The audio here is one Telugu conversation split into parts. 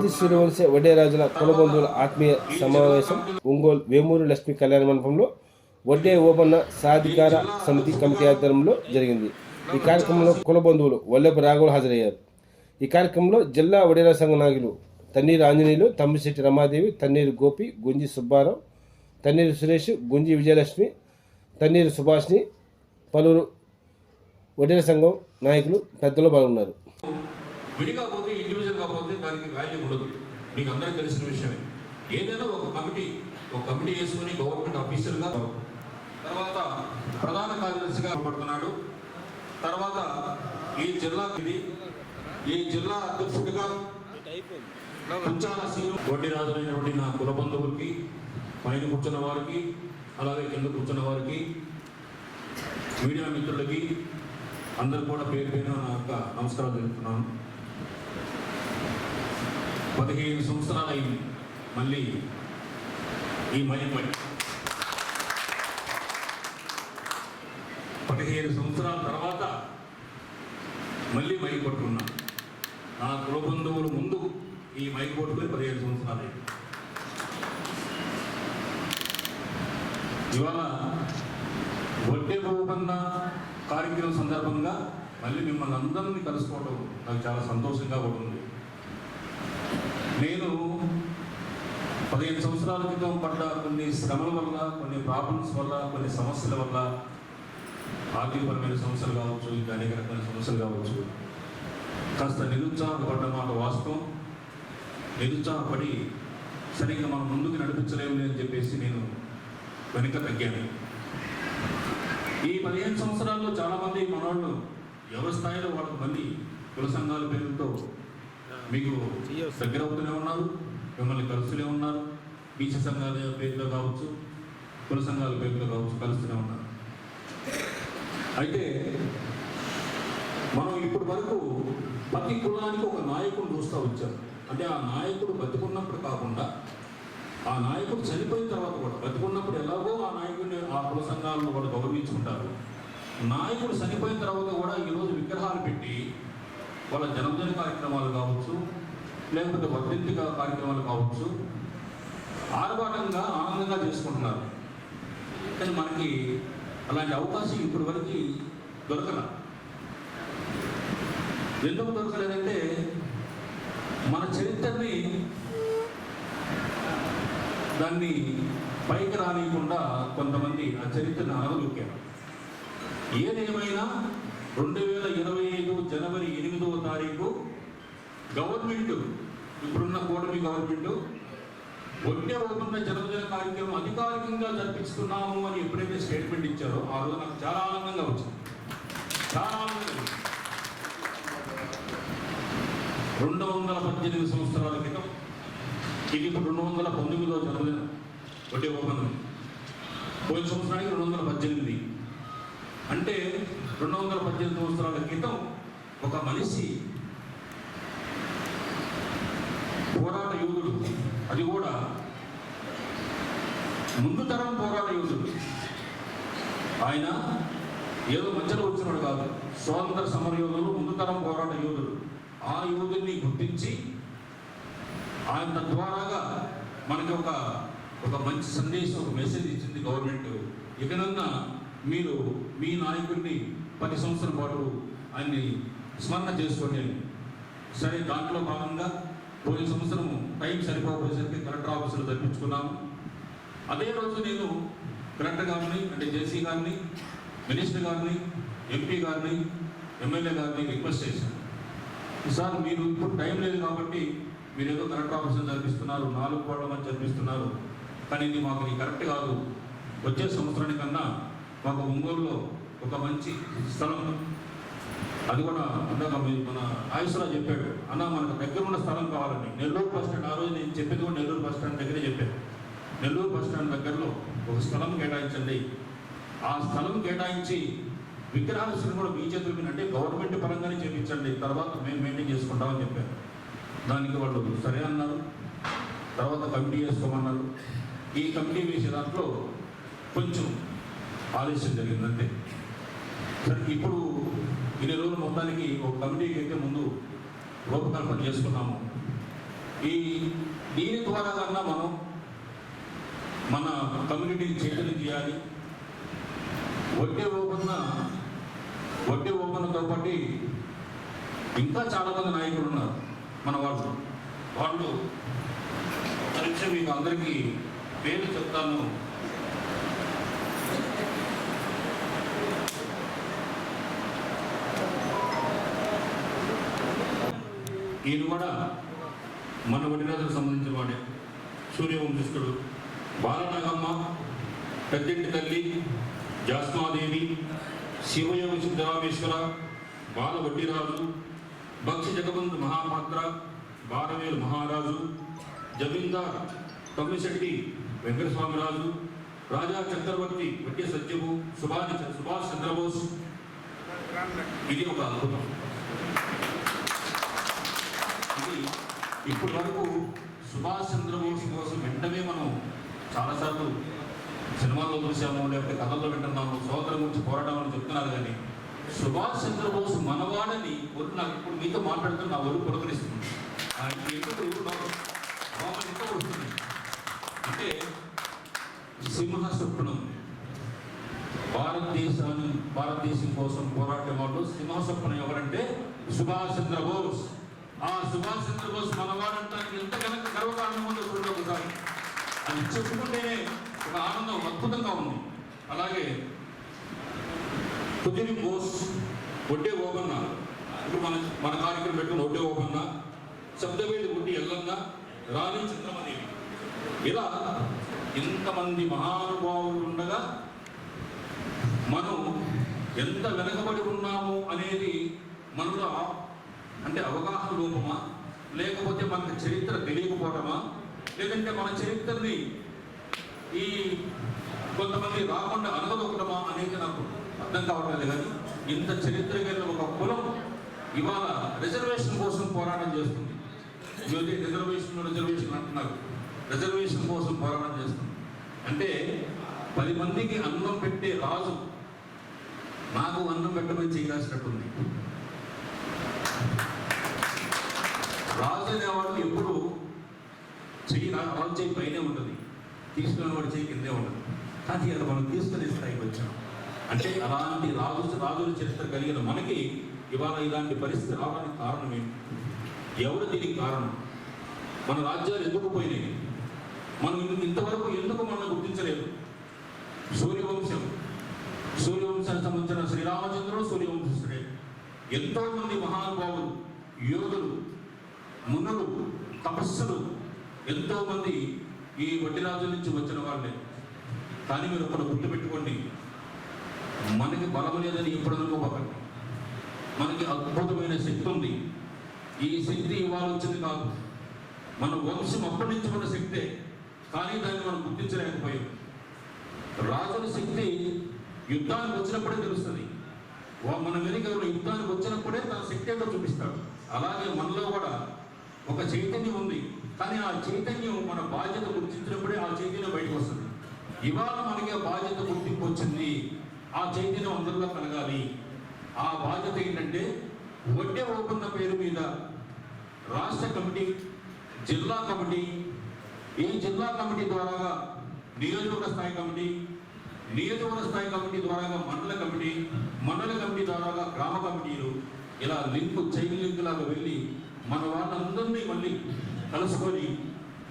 తిరుపతి సూర్యవంశ వడ్డేరాజుల కులబంధువుల ఆత్మీయ సమావేశం ఒంగోలు వేమూరు లక్ష్మీ కళ్యాణ మండపంలో వడ్డే ఓబన్న సాధికార సమితి కమిటీ ఆధ్వర్యంలో జరిగింది. ఈ కార్యక్రమంలో కులబంధువులు వల్లెపు రాఘవులు హాజరయ్యారు. ఈ కార్యక్రమంలో జిల్లా వడేరా సంఘ నాయకులు తన్నీరు ఆంజనేయులు తమ్మిశెట్టి రమాదేవి తన్నీరు గోపి గుంజి సుబ్బారావు తన్నీరు సురేష్ గుంజి విజయలక్ష్మి తన్నీరు సుభాష్ని పలువురు వడేర సంఘం నాయకులు పెద్దలు పాల్గొన్నారు విడిగా పోతే ఇండివిజువల్గా పోతే దానికి వాల్యూ ఉండదు. మీకు అందరికీ తెలిసిన విషయమే. ఏదైనా ఒక కమిటీ ఒక కమిటీ వేసుకుని గవర్నమెంట్ ఆఫీసర్గా తర్వాత ప్రధాన కార్యదర్శిగా పడుతున్నాడు తర్వాత ఈ జిల్లా ఇది. ఈ జిల్లా అధ్యక్షుడిగా కుంచాల సీను వడ్డీ రాజులైనటువంటి నా కుల బంధువులకి పైన కూర్చున్న వారికి అలాగే కింద కూర్చున్న వారికి మీడియా మిత్రులకి అందరు కూడా పేరు పేరు నా యొక్క నమస్కారాలు తెలుపుతున్నాను. పదిహేను సంవత్సరాలు అయింది మళ్ళీ ఈ మయమడి పదిహేను సంవత్సరాల తర్వాత మళ్ళీ మైక్ కొట్టుకున్నా. నా కులబంధువుల ముందు ఈ మైక్ కొట్టుకుని పదిహేను సంవత్సరాలు అయింది ఇవాళ వడ్డే భూపన్న కార్యక్రమం సందర్భంగా మళ్ళీ మిమ్మల్ని అందరినీ కలుసుకోవడం నాకు చాలా సంతోషంగా కూడా ఉంది నేను పదిహేను సంవత్సరాల క్రితం పడ్డ కొన్ని శ్రమల వల్ల కొన్ని ప్రాబ్లమ్స్ వల్ల కొన్ని సమస్యల వల్ల ఆర్థికపరమైన సమస్యలు కావచ్చు ఇంకా అనేక రకమైన సమస్యలు కావచ్చు కాస్త నిరుత్సాహపడ్డ మాట వాస్తవం. నిరుత్సాహపడి సరిగ్గా మనం ముందుకు నడిపించలేము అని చెప్పేసి నేను వెనుక తగ్గాను. ఈ పదిహేను సంవత్సరాల్లో చాలామంది మనవాళ్ళు ఎవరి స్థాయిలో వాళ్ళకి మళ్ళీ కుల సంఘాల పేరుతో మీకు దగ్గర అవుతూనే ఉన్నారు మిమ్మల్ని కలుస్తూనే ఉన్నారు. బీచ సంఘాల పేరులో కావచ్చు కుల సంఘాల పేరులో కావచ్చు కలుస్తూనే ఉన్నారు అయితే మనం ఇప్పటి వరకు ప్రతి కులానికి ఒక నాయకుడు చూస్తూ వచ్చారు అంటే ఆ నాయకుడు బతుకున్నప్పుడు కాకుండా ఆ నాయకుడు చనిపోయిన తర్వాత కూడా బతుకున్నప్పుడు ఎలాగో ఆ నాయకుడిని ఆ కుల సంఘాలను కూడా గౌరవించుకుంటారు. నాయకుడు చనిపోయిన తర్వాత కూడా ఈరోజు విగ్రహాలు పెట్టి వాళ్ళ జన్మదిన కార్యక్రమాలు కావచ్చు లేకపోతే వర్ధంతి కార్యక్రమాలు కావచ్చు ఆర్భాటంగా ఆనందంగా చేసుకుంటున్నారు. కానీ మనకి అలాంటి అవకాశం ఇప్పటి వరకు దొరకన ఎందుకు దొరకలేదంటే మన చరిత్రని దాన్ని పైకి రానియకుండా కొంతమంది ఆ చరిత్రను అనగదొక్కారు ఏదేమైనా రెండు వేల ఇరవై ఐదు జనవరి ఎనిమిదవ తారీఖు గవర్నమెంట్ ఇప్పుడున్న కూటమి గవర్నమెంట్ ఒకే ఉన్న జన్మదిన కార్యక్రమం అధికారికంగా జరిపిస్తున్నాము అని ఎప్పుడైతే స్టేట్మెంట్ ఇచ్చారో ఆ రోజు నాకు చాలా ఆనందంగా వచ్చింది. చాలా ఆనందంగా రెండు వందల పద్దెనిమిది సంవత్సరాల క్రితం ఇది ఇప్పుడు రెండు వందల పంతొమ్మిదో జన్మదిన ఒకటి ఒప్పందం. పోయిన సంవత్సరానికి రెండు వందల పద్దెనిమిది. అంటే రెండు వందల పద్దెనిమిది సంవత్సరాల క్రితం ఒక మనిషి పోరాట యోధుడు అది కూడా ముందు తరం పోరాట యోధుడు. ఆయన ఏదో మధ్యలో వచ్చినాడు కాదు. స్వాతంత్ర సమర యోధులు ముందు తరం పోరాట యోధుడు. ఆ యోధుడిని గుర్తించి ఆయన తద్వారాగా మనకి ఒక ఒక మంచి సందేశం ఒక మెసేజ్ ఇచ్చింది గవర్నమెంట్ ఇకనన్నా మీరు మీ నాయకుడిని పది సంవత్సరాల పాటు ఆయన్ని స్మరణ చేసుకోండి సరే దాంట్లో భాగంగా పోయిన సంవత్సరం టైం సరిపోయేసరికి కలెక్టర్ ఆఫీసులు తప్పించుకున్నాము. అదే రోజు నేను కలెక్టర్ గారిని అంటే జేసీ గారిని మినిస్టర్ గారిని ఎంపీ గారిని ఎమ్మెల్యే గారిని రిక్వెస్ట్ చేశాను. సార్ మీరు ఇప్పుడు టైం లేదు కాబట్టి మీరు ఏదో కలెక్టర్ ఆఫీసులో జరిపిస్తున్నారు నాలుగు కోట్ల మంది జరిపిస్తున్నారు కానీ ఇది మాకు ఇది కరెక్ట్ కాదు. వచ్చే సంవత్సరానికన్నా మాకు ఒంగోలులో ఒక మంచి స్థలం అది కూడా అందాక మీరు మన ఆయుష్రావు చెప్పాడు. అన్న మనకు దగ్గర ఉన్న స్థలం కావాలని. నెల్లూరు బస్ స్టాండ్ ఆ రోజు నేను చెప్పింది కూడా నెల్లూరు బస్ స్టాండ్ దగ్గరే చెప్పాను. నెల్లూరు బస్ స్టాండ్ దగ్గరలో ఒక స్థలం కేటాయించండి. ఆ స్థలం కేటాయించి విగ్రహాలు కూడా మీ చేతుల మీద అంటే గవర్నమెంట్ పరంగానే చేయించండి తర్వాత మేము మెయింటైన్ చేసుకుంటామని చెప్పారు. దానికి వాళ్ళు సరే అన్నారు. తర్వాత కమిటీ చేసుకోమన్నారు ఈ కమిటీ వేసే దాంట్లో కొంచెం ఆలస్యం జరిగిందంటే సరే ఇప్పుడు ఇన్ని రోజులు మొత్తానికి ఒక కమిటీకి అయితే ముందు రూపకల్పన చేసుకున్నాము ఈ దీని ద్వారా కన్నా మనం మన కమ్యూనిటీని చేతులు తీయాలి. వడ్డీ ఓపెన్ వడ్డీ ఓపెన్తో పాటు ఇంకా చాలామంది నాయకులు ఉన్నారు. మన వాళ్ళు వాళ్ళు పరీక్ష మీకు అందరికీ పేరు చెప్తాను. ఈయన కూడా మన వడిరాజుకు సంబంధించిన వాడే. సూర్యవంశిస్తుడు బాలనగమ్మ పెద్దింటి తల్లి జాస్మాదేవి శివయోగ సిద్ధరామేశ్వర బాల వడ్డీరాజు భక్తి జగబంధు మహాపాత్ర బారవేలు మహారాజు జమీందార్ తమ్మిశెట్టి వెంకటస్వామిరాజు రాజా చక్రవర్తి వడ్డీ సత్యము సుభాష్ సుభాష్ చంద్రబోస్. ఇది ఒక అద్భుతం. ఇది ఇప్పటి వరకు సుభాష్ చంద్రబోస్ కోసం వెంటనే మనం చాలాసార్లు సినిమాల్లో చూసాము లేకపోతే కథల్లో వింటున్నాము సోదరం గురించి పోరాటం అని చెప్తున్నారు కానీ సుభాష్ చంద్రబోస్ మనవాడని ఒళ్ళు నాకు ఇప్పుడు మీతో మాట్లాడుతున్న నా ఒళ్ళు పురకరిస్తుంది వస్తుంది. అంటే సింహ స్వప్నం భారతదేశాన్ని భారతదేశం కోసం పోరాడే వాళ్ళు సింహస్వప్నం ఎవరంటే సుభాష్ చంద్రబోస్. ఆ సుభాష్ చంద్రబోస్ మనవాడంటానికి ఎంత కనుక గర్వకారణం ఉందో చూడండి ఒకసారి అది చెప్పుకుంటేనే ఒక ఆనందం అద్భుతంగా ఉంది. అలాగే కుదిరి బోస్ ఒడ్డే ఓబన్న. ఇప్పుడు మన మన కార్యక్రమం పెట్టుకున్న ఒడ్డే ఓబన్న శబ్దవేది ఒడ్డి ఎల్లన్న రాణి చంద్రమదేవి. ఇలా ఇంతమంది మహానుభావులు ఉండగా మనం ఎంత వెనకబడి ఉన్నాము అనేది మనలో అంటే అవగాహన లోపమా? లేకపోతే మనకు చరిత్ర తెలియకపోవడమా? లేదంటే మన చరిత్రని ఈ కొంతమంది రాకుండా అనగదొక్కడమా అనేది నాకు అర్థం కావట్లేదు. కానీ ఇంత చరిత్ర కలిగిన ఒక కులం ఇవాళ రిజర్వేషన్ కోసం పోరాటం చేస్తుంది. ఈరోజు రిజర్వేషన్ రిజర్వేషన్ అంటున్నారు. రిజర్వేషన్ కోసం పోరాటం చేస్తుంది. అంటే పది మందికి అన్నం పెట్టే రాజు నాకు అన్నం పెట్టమని చేయాల్సినట్టుంది. రాజు అనేవాడు ఎప్పుడు చెయ్యి రా- చెయ్యి పైనే ఉంటుంది. తీసుకునే వాడు చెయ్యి కిందే ఉంటుంది. కానీ అది మనం తీసుకునే స్థాయికి వచ్చాం. అంటే అలాంటి రాజు రాజుల చరిత్ర కలిగిన మనకి ఇవాళ ఇలాంటి పరిస్థితి రావడానికి కారణం ఏంటి? ఎవరు దీనికి కారణం? మన రాజ్యాలు ఎందుకు పోయినాయి? మనం ఇంతవరకు ఎందుకు మనం గుర్తించలేదు? సూర్యవంశం. సూర్యవంశానికి సంబంధించిన శ్రీరామచంద్రుడు సూర్యవంశుడే ఎంతో మంది మహానుభావులు యోగులు మునులు తపస్సులు ఎంతో మంది ఈ వడ్డీరాజు నుంచి వచ్చిన వాళ్ళే. కానీ మీరు ఒకటి గుర్తుపెట్టుకోండి. మనకి బలం లేదని ఎప్పుడు అనుకోకండి మనకి అద్భుతమైన శక్తి ఉంది. ఈ శక్తి ఇవాళ వచ్చింది కాదు. మన వంశం అప్పటి నుంచి ఉన్న శక్తే. కానీ దాన్ని మనం గుర్తించలేకపోయాం. రాజుల శక్తి యుద్ధానికి వచ్చినప్పుడే తెలుస్తుంది. మన వెనుక యుద్ధానికి వచ్చినప్పుడే తన శక్తి ఏంటో చూపిస్తాడు. అలాగే మనలో కూడా ఒక చైతన్యం ఉంది. కానీ ఆ చైతన్యం మన బాధ్యత గుర్తించినప్పుడే ఆ చైతన్యం బయటకు వస్తుంది. ఇవాళ మనకి ఆ బాధ్యత గుర్తింపు వచ్చింది ఆ చైతన్యం అందరిలో కలగాలి. ఆ బాధ్యత ఏంటంటే వడ్డే ఒప్పంద పేరు మీద రాష్ట్ర కమిటీ జిల్లా కమిటీ ఈ జిల్లా కమిటీ ద్వారా నియోజకవర్గ స్థాయి కమిటీ నియోజకవర్గ స్థాయి కమిటీ ద్వారా మండల కమిటీ మండల కమిటీ ద్వారా గ్రామ కమిటీలు ఇలా లింక్ చైన్ లింక్ లాగా వెళ్ళి మన వాళ్ళందరినీ మళ్ళీ కలుసుకొని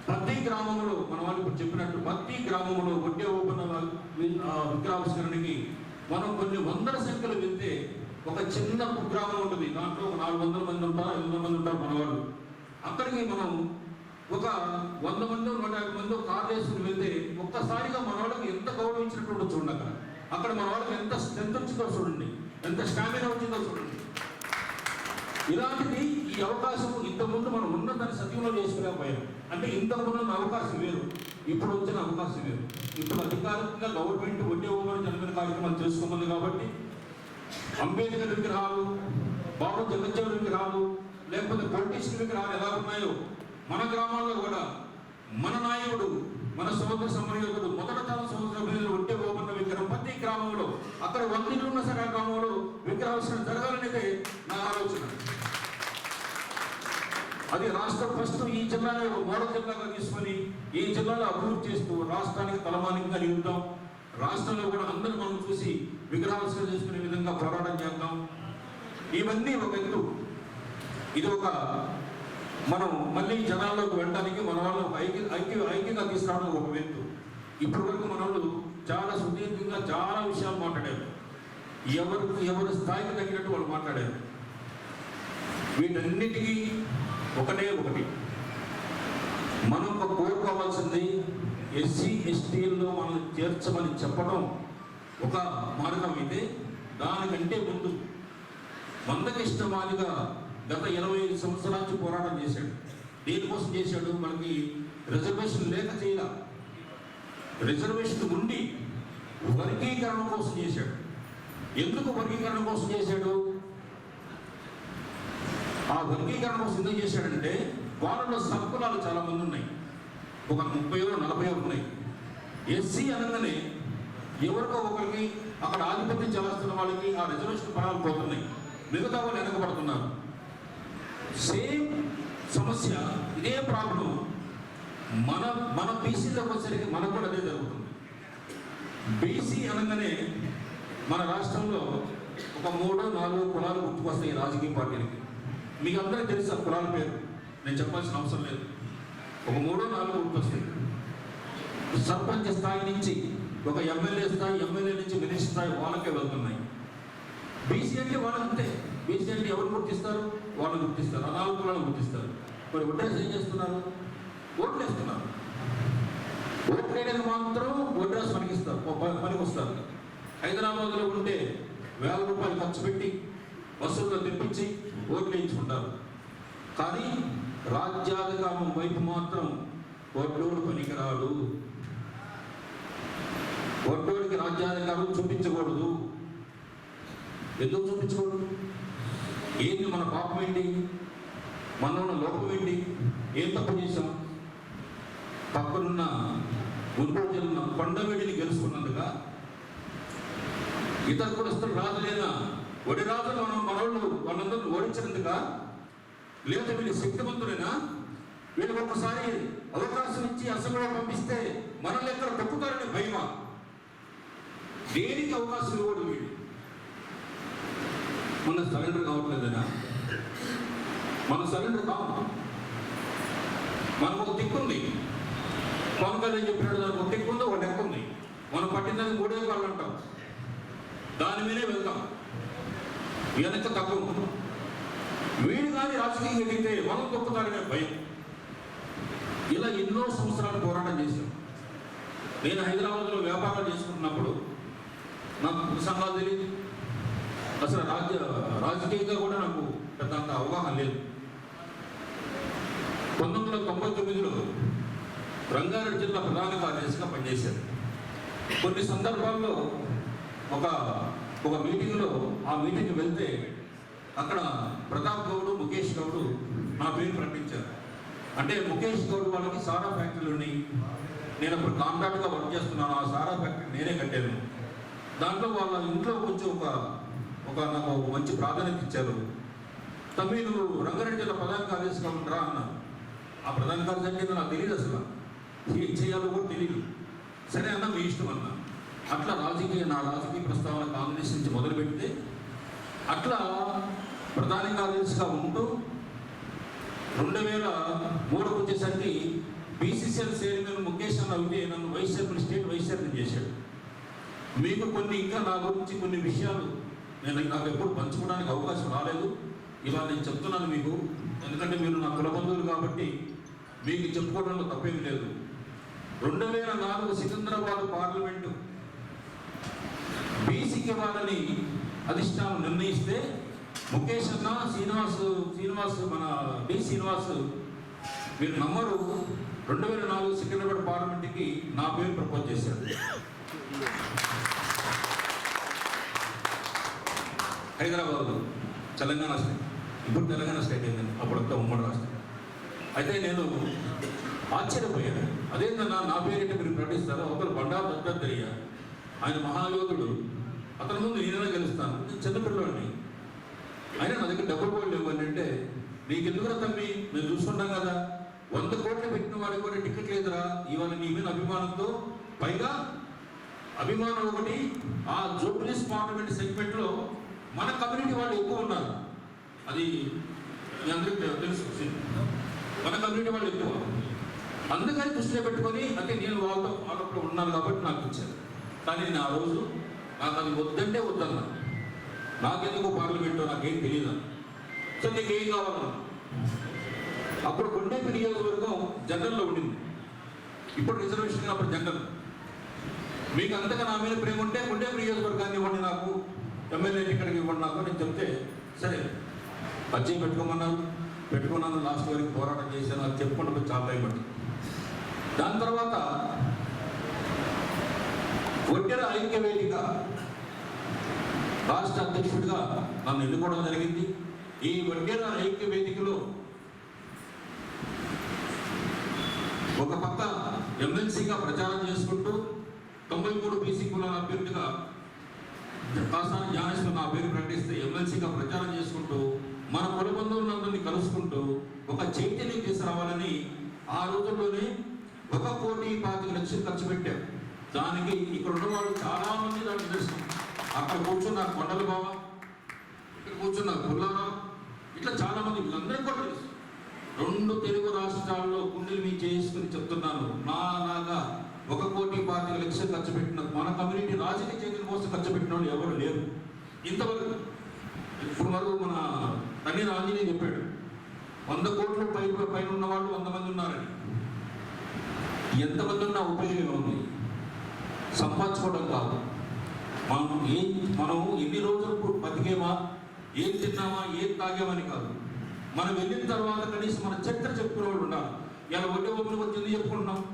ప్రతి గ్రామంలో మన వాళ్ళు ఇప్పుడు చెప్పినట్టు ప్రతి గ్రామంలో ఒడ్డే ఓపెన్ విగ్రహావిష్కరణకి మనం కొన్ని వందల సంఖ్యలు వెళ్తే ఒక చిన్న కుగ్రామం ఉంటుంది. దాంట్లో ఒక నాలుగు వందల మంది ఉంటారు ఐదు వందల మంది ఉంటారు మనవాళ్ళు అక్కడికి మనం ఒక వంద మంది నూట యాభై మంది కార్ వేసుకుని వెళ్తే ఒక్కసారిగా మన వాళ్ళకి ఎంత గౌరవించినట్టు చూడండి అక్కడ. అక్కడ మన వాళ్ళకి ఎంత స్ట్రెంత్ వచ్చిందో చూడండి. ఎంత స్టామినా వచ్చిందో చూడండి. ఇలాంటిది ఈ అవకాశం ఇంతకుముందు మనం ఉన్నదాన్ని సత్యంలో చేసుకోలేకపోయాం అంటే ఇంతకుముందు ఉన్న అవకాశం వేరు. ఇప్పుడు వచ్చిన అవకాశం వేరు. ఇప్పుడు అధికారికంగా గవర్నమెంట్ వడ్డీ ఇవ్వమని జన్మదిన కార్యక్రమాలు చేసుకోమంది కాబట్టి అంబేద్కర్ విగ్రహాలు బాబు జగజ్జీవన్ విగ్రహాలు లేకపోతే పొలిటీషియన్ విగ్రహాలు ఎలా ఉన్నాయో మన గ్రామాల్లో కూడా మన నాయకుడు మన సోదర సమన్వయకుడు మొదట తన సోదర సభ్యులు ఉంటే పోకున్న విగ్రహం ప్రతి గ్రామంలో అక్కడ వందలు ఉన్న సరే గ్రామంలో విగ్రహావిష్కరణ జరగాలనేదే నా ఆలోచన. అది రాష్ట్ర ఫస్ట్ ఈ జిల్లాని ఒక మోడల్ జిల్లాగా తీసుకొని ఈ జిల్లాలో అభివృద్ధి చేస్తూ రాష్ట్రానికి తలమానికంగా నిలుద్దాం. రాష్ట్రంలో కూడా అందరూ మనం చూసి విగ్రహావిష్కరణ చేసుకునే విధంగా పోరాటం చేద్దాం. ఇవన్నీ ఒక ఎత్తు. ఇది ఒక మనం మళ్ళీ జనాల్లోకి వెళ్ళడానికి మన వాళ్ళు ఐక్య ఐక్య ఐక్యంగా తీసుకురావడం ఒక ఎత్తు ఇప్పటి వరకు మన వాళ్ళు చాలా సుదీర్ఘంగా చాలా విషయాలు మాట్లాడారు. ఎవరికి ఎవరి స్థాయికి తగినట్టు వాళ్ళు మాట్లాడారు. వీటన్నిటికీ ఒకటే ఒకటి. మనం ఒక కోరుకోవాల్సింది ఎస్సీ ఎస్టీల్లో మనం చేర్చమని చెప్పడం ఒక మార్గం అయితే దానికంటే ముందు. మందకిష్టమాలిగా గత ఇరవై ఐదు సంవత్సరాల నుంచి పోరాటం చేశాడు. దేనికోసం చేశాడు? మనకి రిజర్వేషన్ లేక చేయాల. రిజర్వేషన్ ఉండి వర్గీకరణ కోసం చేశాడు. ఎందుకు వర్గీకరణ కోసం చేశాడు? ఆ వర్గీకరణ కోసం ఎందుకు చేశాడంటే వాళ్ళలో సబ్కులాలు చాలా మంది ఉన్నాయి. ఒక ముప్పై నలభై ఉన్నాయి. ఎస్సీ అనగానే ఎవరికో ఒకరికి అక్కడ ఆధిపత్యం చేస్తున్న వాళ్ళకి ఆ రిజర్వేషన్ పడాలు పోతున్నాయి. మిగతా వాళ్ళు వెనకబడుతున్నారు. సేమ్ సమస్య ఇదే ప్రాబ్లం మన మన బీసీలోకి వచ్చేసరికి మనకు కూడా అదే జరుగుతుంది. బీసీ అనగానే మన రాష్ట్రంలో ఒక మూడు నాలుగు కులాలు గుర్తుకొస్తాయి రాజకీయ పార్టీలకి. మీకు అందరికీ తెలుసు ఆ కులాల పేరు. నేను చెప్పాల్సిన అవసరం లేదు. ఒక మూడో నాలుగు గుర్తొస్తాయి. సర్పంచ్ స్థాయి నుంచి ఒక ఎమ్మెల్యే స్థాయి ఎమ్మెల్యే నుంచి మినిస్టర్ స్థాయి వాళ్ళకే వెళ్తున్నాయి. బీసీ అంటే వాళ్ళంతే. బీసీ అంటే ఎవరు గుర్తిస్తారు? వాళ్ళు గుర్తిస్తారు ఆ గుర్తిస్తారు. మరి ఒడ్రెస్ ఏం చేస్తున్నారు? ఓట్లు వేస్తున్నారు. ఓట్లు వేయడానికి మాత్రం ఒడ్రెస్ పనికిస్తారు పనికి వస్తారు హైదరాబాద్లో ఉంటే వేల రూపాయలు ఖర్చు పెట్టి బస్సుల్లో తెప్పించి ఓట్లు వేయించుకుంటారు. కానీ రాజ్యాధికారం వైపు మాత్రం ఒడ్డోడు పనికిరాడు. ఒడ్డోడికి రాజ్యాధికారం చూపించకూడదు. ఎందుకు చూపించకూడదు? ఏంటి మన పాపం ఏంటి? మనలో లోపం ఏంటి? ఏం తప్పు చేశాం? పక్కనున్న గుంటూరు కొండవేడిని గెలుచుకున్నందుగా ఇతర కులస్తులు రాజులైన ఒడి రాజు మనం మనోళ్ళు వాళ్ళందరూ ఓడించినందుక? లేదా వీళ్ళు శక్తివంతులైనా? వీళ్ళకి ఒక్కసారి అవకాశం ఇచ్చి అసెంబ్లీలో పంపిస్తే మనల్ని ఎక్కడ తప్పుతారని భయమా? దేనికి అవకాశం ఇవ్వడం మన సరెండర్ కావట్లేదనా మన సరెండర్ కావట్లేదు మనకు ఒక దిక్కుంది పవన్ కళ్యాణ్ చెప్పినట్టు దానికి ఒక దిక్కుంది ఒక లెక్క ఉంది. మనం పట్టిందని మూడే కాళ్ళు అంటాం. దాని మీదే వెళ్తాం. వెనక తక్కువ వీడు కానీ రాజకీయం ఎదిగితే మనం తొక్కుతారనే భయం. ఇలా ఎన్నో సంవత్సరాలు పోరాటం చేశాం. నేను హైదరాబాద్లో వ్యాపారాలు చేసుకుంటున్నప్పుడు నాకు సంఘాలు తెలియదు అసలు రాజ్య రాజకీయంగా కూడా నాకు పెద్ద అంత అవగాహన లేదు. పంతొమ్మిది వందల తొంభై తొమ్మిదిలో రంగారెడ్డి జిల్లా ప్రధాన కార్యదర్శిగా పనిచేశాను కొన్ని సందర్భాల్లో ఒక ఒక మీటింగ్లో ఆ మీటింగ్కి వెళ్తే అక్కడ ప్రతాప్ గౌడ్ ముఖేష్ గౌడ్ నా పేరు ప్రకటించారు. అంటే ముఖేష్ గౌడ్ వాళ్ళకి సారా ఫ్యాక్టరీలు ఉన్నాయి. నేను అప్పుడు కాంట్రాక్ట్గా వర్క్ చేస్తున్నాను. ఆ సారా ఫ్యాక్టరీ నేనే కట్టాను. దాంట్లో వాళ్ళ ఇంట్లో కొంచెం ఒక ఒక నాకు మంచి ప్రాధాన్యత ఇచ్చారు. తమ్మి రంగారెడ్డి జిల్లా ప్రధాన కార్యదర్శిగా ఉండరా అన్నారు ఆ ప్రధాన కార్యదర్శి నాకు తెలియదు అసలు. ఏం చేయాలో కూడా తెలియదు సరే అన్న మీ ఇష్టం అన్నా. అట్లా రాజకీయ నా రాజకీయ ప్రస్తావన కాంగ్రెస్ నుంచి మొదలుపెడితే అట్లా ప్రధాన కార్యదర్శిగా ఉంటూ రెండు వేల మూడుకు వచ్చేసరికి బీసీసీఎల్ చైర్మన్ ముఖేష్ అన్న ఉంటే నన్ను vice chairman state vice chairman చేశాడు. మీకు కొన్ని ఇంకా నా గురించి కొన్ని విషయాలు నేను నాకు ఎప్పుడు పంచుకోవడానికి అవకాశం రాలేదు. ఇలా నేను చెప్తున్నాను మీకు ఎందుకంటే మీరు నా కులబంధువులు కాబట్టి మీకు చెప్పుకోవడంలో తప్పేమీ లేదు. రెండు వేల నాలుగు సికింద్రాబాద్ పార్లమెంటు బీసీకి వాళ్ళని అధిష్టానం నిర్ణయిస్తే ముఖేష్ అన్న శ్రీనివాస్ శ్రీనివాస్ మన డి శ్రీనివాస్ మీరు నమ్మరు. రెండు వేల నాలుగు సికింద్రాబాద్ పార్లమెంట్కి నా పేరు ప్రపోజ్ చేశారు. హైదరాబాద్ తెలంగాణ స్టేట్ ఇప్పుడు తెలంగాణ స్టేట్ అయిందండి అప్పుడంతా ఉమ్మడి రాష్ట్రం. అయితే నేను ఆశ్చర్యపోయాను. అదేంటన్నా నా పేరేంటి మీరు ప్రకటిస్తారా? ఒకరు బండారు దత్తాత్రేయ ఆయన మహాయోధుడు. అతని ముందు నేనైనా గెలుస్తాను. నేను చిన్నపిల్లవాడిని. ఆయన నా దగ్గర డబ్బులు కూడా లేవు అంటే నీకెందుకురా తమ్మి? మేము చూసుకుంటాం కదా. వంద కోట్లు పెట్టిన వాడికి కూడా టికెట్ లేదురా. ఇవాళ నీ మీద అభిమానంతో పైగా అభిమానం ఒకటి ఆ జూబ్లీస్ పార్లమెంట్ సెగ్మెంట్లో మన కమ్యూనిటీ వాళ్ళు ఎక్కువ ఉన్నారు. అది మీ అందరికీ తెలుసు మన కమ్యూనిటీ వాళ్ళు ఎక్కువ. అందుకని దృష్టిలో పెట్టుకొని అంటే నేను వాళ్ళతో వాళ్ళతో ఉన్నాను కాబట్టి నాకు ఇచ్చారు కానీ నేను ఆ రోజు నాకు అది వద్దంటే వద్దన్నా. నాకెందుకు పార్లమెంటో నాకేం తెలియదు సో నీకు ఏం కావాలన్నా అప్పుడు కొండేపి నియోజకవర్గం జనరల్లో ఉండింది. ఇప్పుడు రిజర్వేషన్ అప్పుడు జనరల్. మీకు అంతగా నా మీద ప్రేమ ఉంటే కొండేపి నియోజకవర్గాన్ని ఇవ్వండి నాకు. ఎమ్మెల్యే ఇక్కడికి ఇవ్వండి నాకు నేను చెప్తే సరే పచ్చి పెట్టుకోమన్నారు. పెట్టుకున్నాను లాస్ట్ వరకు పోరాటం చేశాను అది చెప్పుకుంటే చాలా టైం దాని తర్వాత ఒడ్డెర ఐక్య వేదిక రాష్ట్ర అధ్యక్షుడిగా నన్ను ఎన్నుకోవడం జరిగింది. ఈ వడ్డెర ఐక్య వేదికలో ఒక పక్క ఎమ్మెల్సీగా ప్రచారం చేసుకుంటూ తొంభై మూడు బీసీ కులాల అభ్యర్థిగా కాసాని జ్ఞానేశ్వర్ నా పేరు ప్రకటిస్తే ఎమ్మెల్సీగా ప్రచారం చేసుకుంటూ మన కుల బంధువులందరినీ కలుసుకుంటూ ఒక చైతన్యం తీసుకురావాలని ఆ రోజుల్లోనే ఒక కోటి పాతిక లక్షలు ఖర్చు పెట్టాం. దానికి ఇక్కడ ఉన్న వాళ్ళు చాలా మంది దాన్ని తెలుసు అక్కడ కూర్చున్న కొండల బావ ఇక్కడ కూర్చున్న పుల్లారావు ఇట్లా చాలా మంది వీళ్ళందరికీ కూడా తెలుసు. రెండు తెలుగు రాష్ట్రాల్లో గుండెలు మీ చేసుకుని చెప్తున్నాను. నా లాగా ఒక కోటి పాతిక లక్షలు ఖర్చు పెట్టిన మన కమ్యూనిటీ రాజకీయ చేతుల కోసం ఖర్చు పెట్టిన వాళ్ళు ఎవరు లేరు. ఇంతవరకు ఇప్పుడు వరకు మన తల్లి ఆంజనేయ చెప్పాడు వంద కోట్ల పై పైన ఉన్న వాళ్ళు వంద మంది ఉన్నారని. ఎంతమంది ఉన్నా ఉపయోగం ఉంది. సంపాదించుకోవడం కాదు. మనం ఏం మనం ఎన్ని రోజులు బతికేమా ఏం తిన్నామా ఏం తాగామని కాదు. మనం వెళ్ళిన తర్వాత కనీసం మన చరిత్ర చెప్పుకునే వాళ్ళు ఉండాలి. ఇలా ఒడ్డే ఒప్పులు వచ్చింది చెప్పుకుంటున్నాం?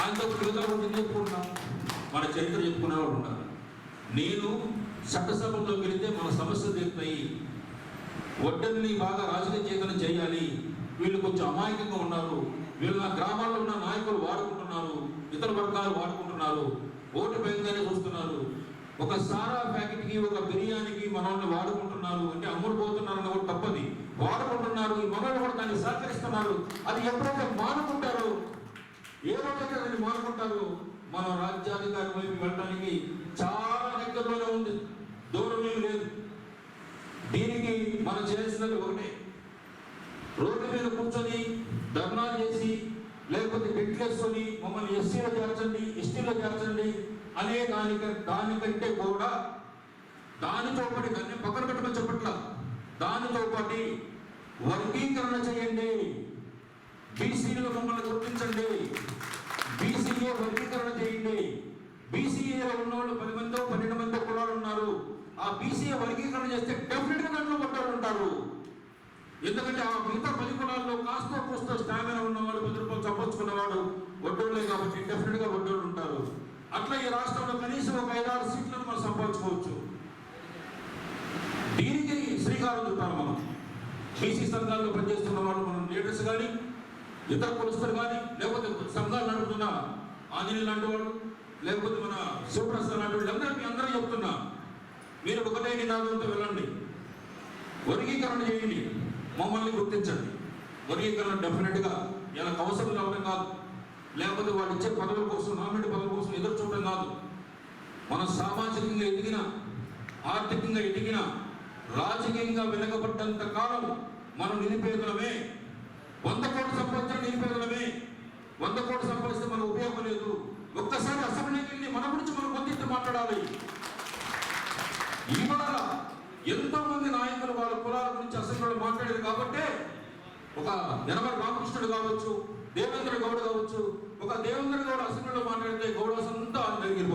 ఆయనతో మిగతా వచ్చింది చెప్పుకుంటున్నాం మన చరిత్ర చెప్పుకునేవాడు ఉన్నారు. నేను చట్టసభల్లోకి వెళితే మన సమస్యలు తీరుతాయి. ఒడ్డల్ని బాగా రాజకీయ చేతనం చేయాలి. వీళ్ళు కొంచెం అమాయకంగా ఉన్నారు. వీళ్ళు నా గ్రామాల్లో ఉన్న నాయకులు వాడుకుంటున్నారు. ఇతర వర్గాలు వాడుకుంటున్నారు. ఓటు బ్యాంక్గానే చూస్తున్నారు. ఒక సారా ప్యాకెట్కి ఒక బిర్యానీకి మనల్ని వాడుకుంటున్నారు అంటే అమ్ముడు పోతున్నారు కూడా తప్పది. వాడుకుంటున్నారు. ఈ మనల్ని కూడా దాన్ని సహకరిస్తున్నారు. అది ఎప్పుడైతే మానుకుంటారో ఏ రోజైతే దాన్ని మన మనం రాజ్యాధికారి వైపు వెళ్ళడానికి చాలా దగ్గరలోనే ఉంది. దూరం లేదు. దీనికి మనం చేయాల్సినది ఒకటే. రోడ్డు మీద కూర్చొని ధర్నాలు చేసి లేకపోతే పెట్లేసుకొని మమ్మల్ని ఎస్సీలో చేర్చండి ఎస్టీలో చేర్చండి అనే దానిక దానికంటే కూడా దానితో పాటు దాన్ని పక్కన పెట్టమని చెప్పట్ల. దానితో పాటు వర్గీకరణ చేయండి. బీసీలో మమ్మల్ని గుర్తించండి బీసీఏ వర్గీకరణ చేయండి బీసీఏలో ఉన్న వాళ్ళు పది మందో పన్నెండు మందో కులాలు ఉన్నారు. ఆ బీసీఏ వర్గీకరణ చేస్తే డెఫినెట్గా దాంట్లో కొట్టారు ఉంటారు. ఎందుకంటే ఆ మిగతా పది కులాల్లో కాస్త కోస్త స్టామినా ఉన్నవాడు పది రూపాయలు చంపొచ్చుకున్నవాడు వడ్డోళ్ళే కాబట్టి డెఫినెట్గా వడ్డోళ్ళు ఉంటారు. అట్లా ఈ రాష్ట్రంలో కనీసం ఒక ఐదారు సీట్లను మనం సంపాదించుకోవచ్చు. దీనికి శ్రీకారం చుట్టాలి మనం. బీసీ సంఘాల్లో పనిచేస్తున్న వాళ్ళు మనం లీడర్స్ కానీ ఇతర కులస్తులు కానీ లేకపోతే సంఘాలు నడుపుతున్న ఆంజనేయులు లాంటి వాళ్ళు లేకపోతే మన శివప్రసాద్ లాంటి అందరూ మీ అందరూ చెప్తున్నా. మీరు ఒకటే నినాదంతో వెళ్ళండి. వర్గీకరణ చేయండి. మమ్మల్ని గుర్తించండి. వర్గీకరణ డెఫినెట్గా ఇలా అవసరం కావడం కాదు. లేకపోతే వాళ్ళు ఇచ్చే పదవుల కోసం నామినేట్ పదవుల కోసం ఎదురు చూడడం కాదు. మనం సామాజికంగా ఎదిగిన ఆర్థికంగా ఎదిగిన రాజకీయంగా వెనకబడ్డంత కాలం మనం నిరుపేదలమే వంద కోట్లు సంపాదించిన నిరుపేదలమే వంద కోట్లు సంపాదిస్తే మనకు ఉపయోగం లేదు. ఒక్కసారి అసెంబ్లీకి వెళ్ళి మన గురించి మనం పొందించి మాట్లాడాలి. ఇవాళ ఎంతో మంది నాయకులు వాళ్ళ కులాల గురించి అసెంబ్లీలో మాట్లాడారు కాబట్టి ఒక యనమల రామకృష్ణుడు కావచ్చు దేవేంద్ర గౌడ్ కావచ్చు ఒక దేవేంద్ర గౌడ్ అసెంబ్లీలో మాట్లాడితే గౌడస్ అంతా ఆయన దగ్గరికి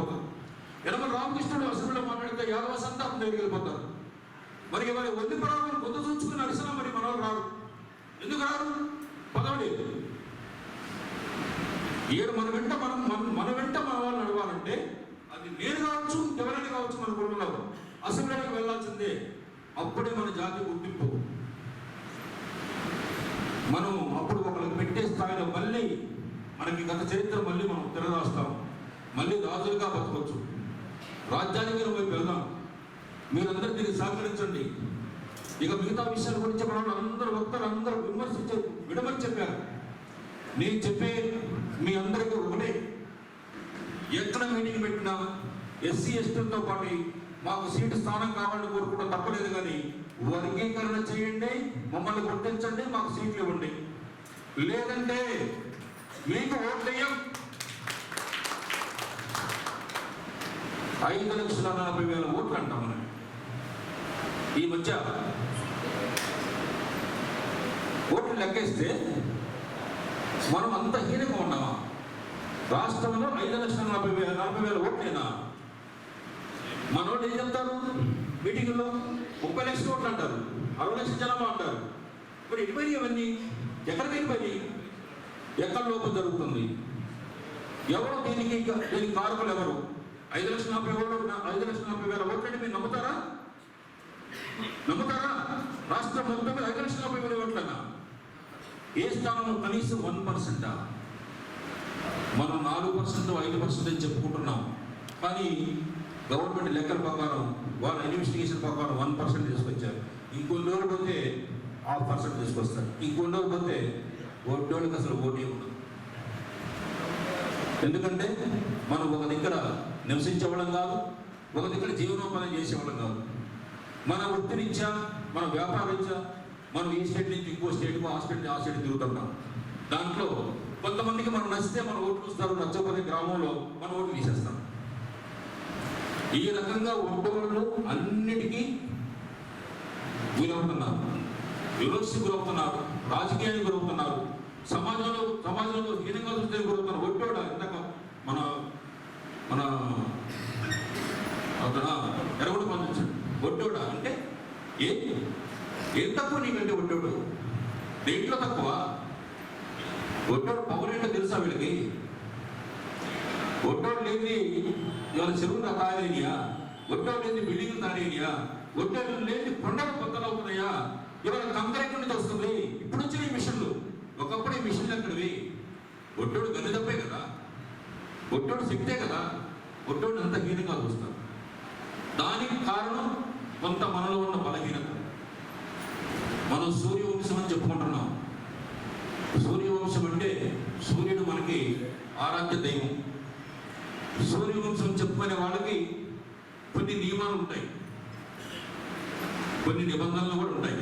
రామకృష్ణుడు అసెంబ్లీలో మాట్లాడితే యాదవస్ అంతా ఆయన దగ్గరికి మరి ఇవాళ వద్దు పరాలను గుర్తు చూసుకుని అరిసినా మరి మన రాదు రారు. ఎందుకు రారు? పదవి లేదు ఏడు మన వెంట మనం మన మన వెంట మన వాళ్ళు నడవాలంటే అది నేను కావచ్చు ఎవరైనా కావచ్చు మన కుటుంబంలో అసెంబ్లీకి వెళ్ళాల్సిందే అప్పుడే మన జాతి గుర్తింపు. మనం అప్పుడు ఒకరికి పెట్టే స్థాయిలో మళ్ళీ మనకి గత చరిత్ర మళ్ళీ మనం తిరగరాస్తాం మళ్ళీ రాజులుగా బతకవచ్చు రాజ్యాధికారం వైపు వెళ్దాం. మీరందరూ దీనికి సహకరించండి. ఇక మిగతా విషయాల గురించి మన అందరూ వక్తలు అందరూ విమర్శించారు విడమని చెప్పారు. నేను చెప్పే మీ అందరికీ ఒకటే. ఎక్కడ మీటింగ్ పెట్టినా ఎస్సీ ఎస్టీలతో పాటు మాకు సీటు స్థానం కావాలని కోరుకోవడం తప్పలేదు కానీ వర్గీకరణ చేయండి మమ్మల్ని గుర్తించండి మాకు సీట్లు ఇవ్వండి. లేదంటే మీకు ఓట్లేయం ఐదు లక్షల నలభై వేల ఓట్లు అంటాం మనం. ఈ మధ్య ఓట్లు లెక్కేస్తే మనం అంత హీనంగా ఉన్నాం. రాష్ట్రంలో ఐదు లక్షల నలభై వేల నలభై వేల ఓట్లేనా? మనోళ్ళు ఏం చెప్తారు? మీటింగ్లో ముప్పై లక్షల ఓట్లు అంటారు అరవై లక్షల జనాభా అంటారు. మరి ఎటుపోయి ఇవన్నీ ఎక్కడికి పని ఎక్కడ లోపం జరుగుతుంది? ఎవరు దీనికి దీనికి కారకులు ఎవరు? ఐదు లక్షల నలభై ఓట్లు ఐదు లక్షల నలభై వేల ఓట్లని మీరు నమ్ముతారా? నమ్ముతారా? రాష్ట్రం మొత్తం మీద ఐదు లక్షల నలభై వేల ఓట్లన్నా ఏ స్థానం కనీసం వన్ పర్సెంటా? మనం నాలుగు పర్సెంట్ ఐదు పర్సెంట్ అని చెప్పుకుంటున్నాం. కానీ గవర్నమెంట్ లెక్కల ప్రకారం వాళ్ళ ఇన్వెస్టిగేషన్ ప్రకారం వన్ పర్సెంట్ తీసుకొచ్చారు. ఇంకొన్ని రోజులు పోతే హాఫ్ పర్సెంట్ తీసుకొస్తారు. ఇంకొన్ని రోజులు పోతే ఓటోళ్ళకి అసలు ఓటే ఉండదు. ఎందుకంటే మనం ఒక దగ్గర నివసించేవాళ్ళం కాదు ఒక దగ్గర జీవనోపాధి చేసేవాళ్ళం కాదు. మన వృత్తిరీత్యా మన వ్యాపారరీత్యా మనం ఈ స్టేట్ నుంచి ఇంకో స్టేట్కు ఆ స్టేట్ ఆ స్టేట్ తిరుగుతున్నాం దాంట్లో కొంతమందికి మనం నచ్చితే మన ఓట్లు వస్తారు నచ్చకపోతే గ్రామంలో మన ఓట్లు తీసేస్తాం ఈ రకంగా ఒడ్డోళ్ళు అన్నిటికీ గురవుతున్నారు. వివక్షకు గురవుతున్నారు రాజకీయానికి గురవుతున్నారు సమాజంలో సమాజంలో హీనంగా చూస్తే గురవుతున్నారు. ఒడ్డోడ ఇందాక మన మన అతను ఎరగడు పంపించాడు ఒడ్డోడ అంటే ఏ? ఏం తక్కువ నీకంటే ఒడ్డోడు దేంట్లో తక్కువ? ఒడ్డోడు పవర్ తెలుసా వీళ్ళకి ఒడ్డోడు లేని ఇవాళ చెరువున తాగలేనియా ఒడ్డోడు లేని బిల్డింగ్ తాడేనియా? ఒడ్డోడు లేని కొండలు కొత్తలు అవుతున్నాయా? ఇవాళ కంకర నుంచి వస్తుంది. ఇప్పుడు వచ్చిన ఈ మిషన్లు. ఒకప్పుడు ఈ మిషన్లు అక్కడివి. ఒడ్డోడు గని తప్పే కదా? ఒడ్డోడు శక్తే కదా? ఒడ్డోడు అంత హీనంగా చూస్తారు దానికి కారణం కొంత మనలో ఉన్న బలహీనత. మనం సూర్యవంశం అని చెప్పుకుంటున్నాం. సూర్యవంశం అంటే సూర్యుడు మనకి ఆరాధ్య దైవం. సూర్యవంశం చెప్పుకునే వాళ్ళకి కొన్ని నియమాలు ఉంటాయి. కొన్ని నిబంధనలు కూడా ఉంటాయి.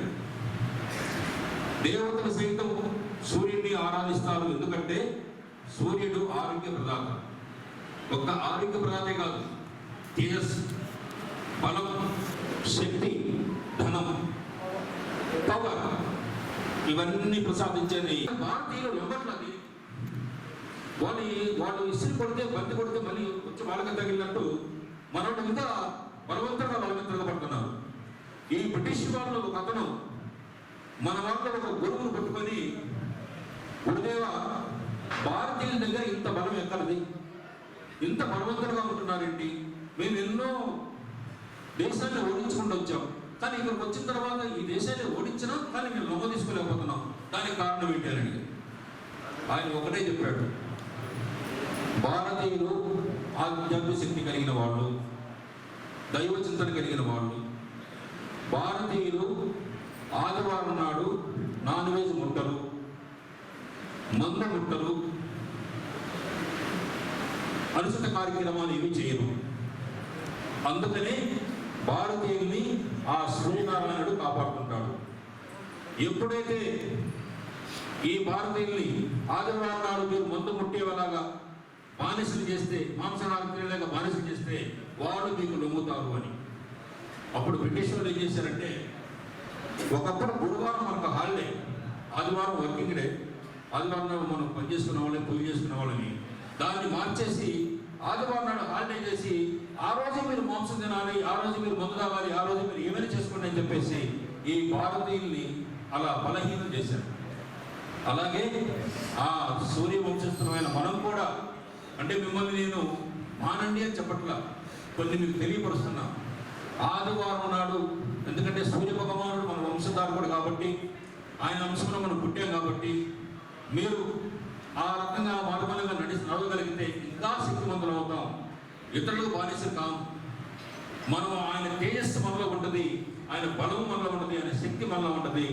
దేవతలు సైతం సూర్యుడిని ఆరాధిస్తారు. ఎందుకంటే సూర్యుడు ఆరోగ్య ప్రదాత. ఒక్క ఆరోగ్య ప్రదాతే కాదు. తేజస్ బలం శక్తి ధనం పవర్. ఇవన్నీ ప్రసాదించేది. భారతీయులు నమ్మట్లేదు వాళ్ళు వాళ్ళు ఇస్త్రీ కొడితే బంతి కొడితే మళ్ళీ వచ్చి వాళ్ళకి తగిలినట్టు మనోడు ఇంకా బలవంతంగా బలవంతంగా పడుతున్నారు ఈ బ్రిటిష్ వాళ్ళు ఒక అతను మన వాళ్ళు ఒక గురువును పట్టుకొని గురుదేవ భారతీయుల దగ్గర ఇంత బలం ఎక్కడది? ఇంత బలవంతంగా ఉంటున్నారేంటి? మేము ఎన్నో దేశాన్ని ఓడించుకుంటూ వచ్చాం. కానీ ఇక్కడికి వచ్చిన తర్వాత ఈ దేశాన్ని ఓడించినా కానీ మేము లొంగ తీసుకోలేకపోతున్నాం. దానికి కారణం ఏంటి అని ఆయన ఒకటే చెప్పాడు. భారతీయులు ఆధ్యాత్మిక శక్తి కలిగిన వాళ్ళు దైవ చింతన కలిగిన వాళ్ళు భారతీయులు ఆదివారం నాడు నాన్ వెజ్ ముట్టలు మంద ముట్టలు అనుచిత కార్యక్రమాలు ఏమీ చేయరు. అందుకనే భారతీయుల్ని ఆ శ్రీనారాయణుడు కాపాడుకుంటాడు. ఎప్పుడైతే ఈ భారతీయుల్ని ఆదివారం నాడు మీరు మందు ముట్టేవలాగా బానిసలు చేస్తే మాంసాహారం తినేలాగా బానిసలు చేస్తే వాళ్ళు మీకు నమ్ముతారు అని. అప్పుడు బ్రిటిష్ వాళ్ళు ఏం చేశారంటే ఒకప్పుడు గురువారం మనకు హాలిడే ఆదివారం వర్కింగ్ డే ఆదివారం నాడు మనం పనిచేసుకునే వాళ్ళని పూజ చేసుకునే వాళ్ళని దాన్ని మార్చేసి ఆదివారం నాడు హాలిడే చేసి ఆ రోజు మీరు మాంసం తినాలి ఆ రోజు మీరు మందు కావాలి ఆ రోజు మీరు ఏమైనా చేసుకోండి అని చెప్పేసి ఈ భారతీయుల్ని అలా బలహీనం చేశారు. అలాగే ఆ సూర్య వంశస్థులమైన మనం కూడా అంటే మిమ్మల్ని నేను మానండి అని చెప్పట్లా కొన్ని మీకు తెలియపరుస్తున్నా. ఆదివారం నాడు ఎందుకంటే సూర్య భగవానుడు మన వంశధారకుడు కాబట్టి ఆయన వంశంలో మనం పుట్టాం కాబట్టి మీరు ఆ రకంగా మార్గంగా నడిచి నడవగలిగితే ఇంకా శక్తివంతులు అవుతాం. ఇతరులకు బానిసలు కాం మనం ఆయన తేజస్సు మనలో ఉంటుంది ఆయన బలం మనలో ఉంటుంది ఆయన శక్తి మనలో ఉంటుంది.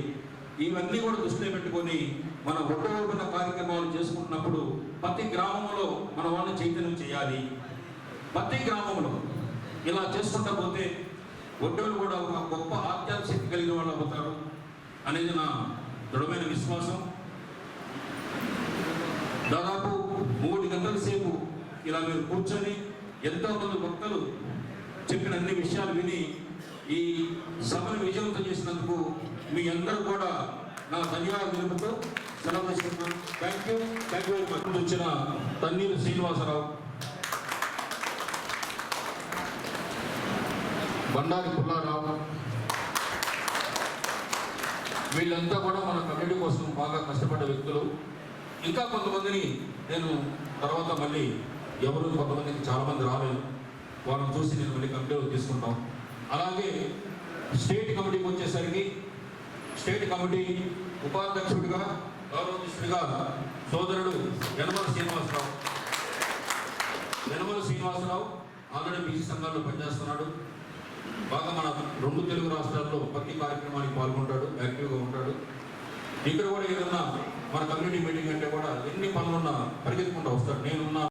ఇవన్నీ కూడా దృష్టిలో పెట్టుకొని మన ఒడ్డోబిన కార్యక్రమాలు చేసుకుంటున్నప్పుడు ప్రతి గ్రామంలో మన వాళ్ళని చైతన్యం చేయాలి. ప్రతి గ్రామంలో ఇలా చేసుకుంటా పోతే ఒడ్డోలు కూడా ఒక గొప్ప ఆధ్యాత్మ శక్తి కలిగిన వాళ్ళు అవుతారు అనేది నా దృఢమైన విశ్వాసం. దాదాపు మూడు గంటల సేపు ఇలా మీరు కూర్చొని ఎంతో మంది భక్తులు చెప్పిన అన్ని విషయాలు విని ఈ సభను విజయవంతం చేసినందుకు మీ అందరూ కూడా నా ధన్యవాదాలు తెలుపుతూ సెలవు తీసుకుంటున్నాను. Thank you thank you very much వచ్చిన తన్నీరు శ్రీనివాసరావు. బండారి పుల్లారావు. వీళ్ళంతా కూడా మన కమ్యూనిటీ కోసం బాగా కష్టపడ్డ వ్యక్తులు. ఇంకా కొంతమందిని నేను తర్వాత మళ్ళీ ఎవరు కొంతమందికి చాలా మంది రాలేదు. వాళ్ళని చూసి నేను మళ్ళీ కంప్లీట్ తీసుకుంటాం. అలాగే స్టేట్ కమిటీకి వచ్చేసరికి స్టేట్ కమిటీ ఉపాధ్యక్షుడిగా గౌరవనిస్తుడిగా సోదరుడు యనమల శ్రీనివాసరావు. యనమల శ్రీనివాసరావు ఆల్రెడీ బీసీ సంఘాల్లో పనిచేస్తున్నాడు. బాగా మన రెండు తెలుగు రాష్ట్రాల్లో ప్రతి కార్యక్రమానికి పాల్గొంటాడు యాక్టివ్గా ఉంటాడు. ఇక్కడ కూడా ఏదన్నా మన కమ్యూనిటీ మీటింగ్ అంటే కూడా ఎన్ని పనులున్నా పరిగెత్తుకుంటూ వస్తాడు. నేనున్నా